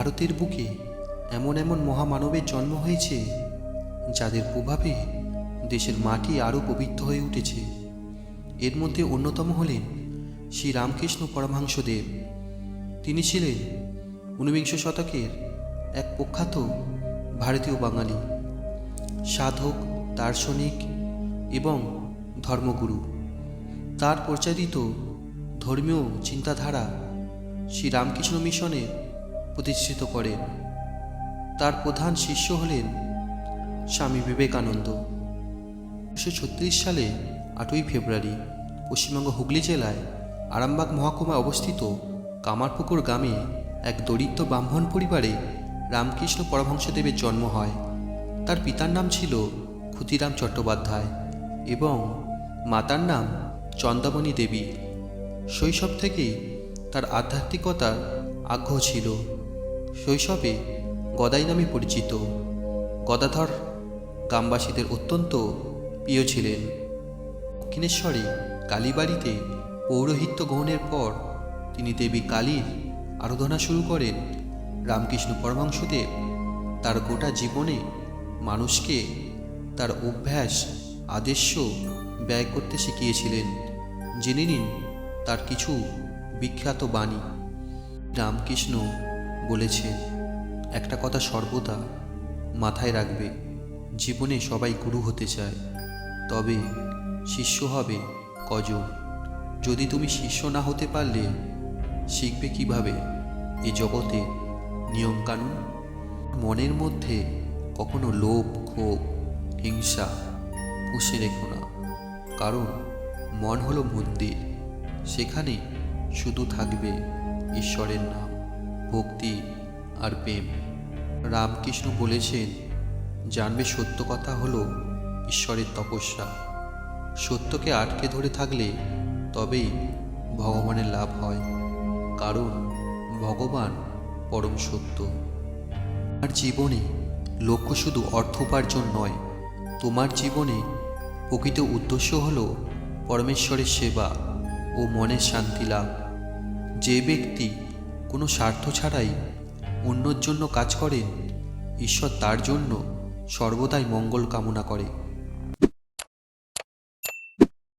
ভারতের বুকে এমন এমন মহামানবের জন্ম হয়েছে, যাদের প্রভাবে দেশের মাটি আরও পবিত্র হয়ে উঠেছে। এর মধ্যে অন্যতম হলেন শ্রী রামকৃষ্ণ পরমহংসদেব। তিনি ছিলেন ঊনবিংশ শতকের এক প্রখ্যাত ভারতীয় বাঙালি, সাধক, দার্শনিক এবং ধর্মগুরু। তার প্রচারিত ধর্মীয় চিন্তাধারা শ্রী রামকৃষ্ণ মিশনে প্রতিষ্ঠিত করেন তার প্রধান শিষ্য হলেন স্বামী বিবেকানন্দ। উনিশশো ছত্রিশ সালে আটই ফেব্রুয়ারি পশ্চিমবঙ্গ হুগলি জেলায় আরামবাগ মহকুমায় অবস্থিত কামারপুকুর গ্রামে এক দরিদ্র ব্রাহ্মণ পরিবারে রামকৃষ্ণ পরমহংসদেবের জন্ম হয়। তার পিতার নাম ছিল ক্ষুতিরাম চট্টোপাধ্যায় এবং মাতার নাম চন্দামণি দেবী। শৈশব থেকেই তার আধ্যাত্মিকতার আগ্রহ ছিল। শৈশবে গদাই নামে পরিচিত। গদাধর গ্রামবাসীদের অত্যন্ত প্রিয় ছিলেন। দক্ষিণেশ্বরে কালীবাড়িতে পৌরোহিত্য গ্রহণের পর তিনি দেবী কালীর আরাধনা শুরু করেন। রামকৃষ্ণ পরমাংশদেব তার গোটা জীবনে মানুষকে তার অভ্যাস, আদর্শ ব্যয় করতে শিখিয়েছিলেন। জেনে নিন তার কিছু বিখ্যাত বাণী। রামকৃষ্ণ বলেছেন একটা কথা সর্বদা মাথায় রাখবে, জীবনে সবাই গুরু হতে চায়, তবে শিষ্য হবে কজন? যদি তুমি শিষ্য না হতে পারলে শিখবে কীভাবে এ জগতে নিয়মকানুন? মনের মধ্যে কখনো লোভ, ক্ষোভ, হিংসা পুষে রেখো না, কারণ মন হলো মন্দির, সেখানে শুধু থাকবে ঈশ্বরের নাম। ভক্তি আর প্রেম। রামকৃষ্ণ বলেছেন, জানবে সত্য কথা হলো ঈশ্বরের তপস্যা। সত্যকে আটকে ধরে থাকলে তবেই ভগবানের লাভ হয়, কারণ ভগবান পরম সত্য। তোমার জীবনে লক্ষ্য শুধু অর্থ উপার্জন নয়, তোমার জীবনে প্রকৃত উদ্দেশ্য হল পরমেশ্বরের সেবা ও মনের শান্তি লাভ। যে ব্যক্তি কোনো স্বার্থ ছাড়াই অন্যর জন্য কাজ করে ঈশ্বর তার জন্য সর্বদাই মঙ্গল কামনা করে।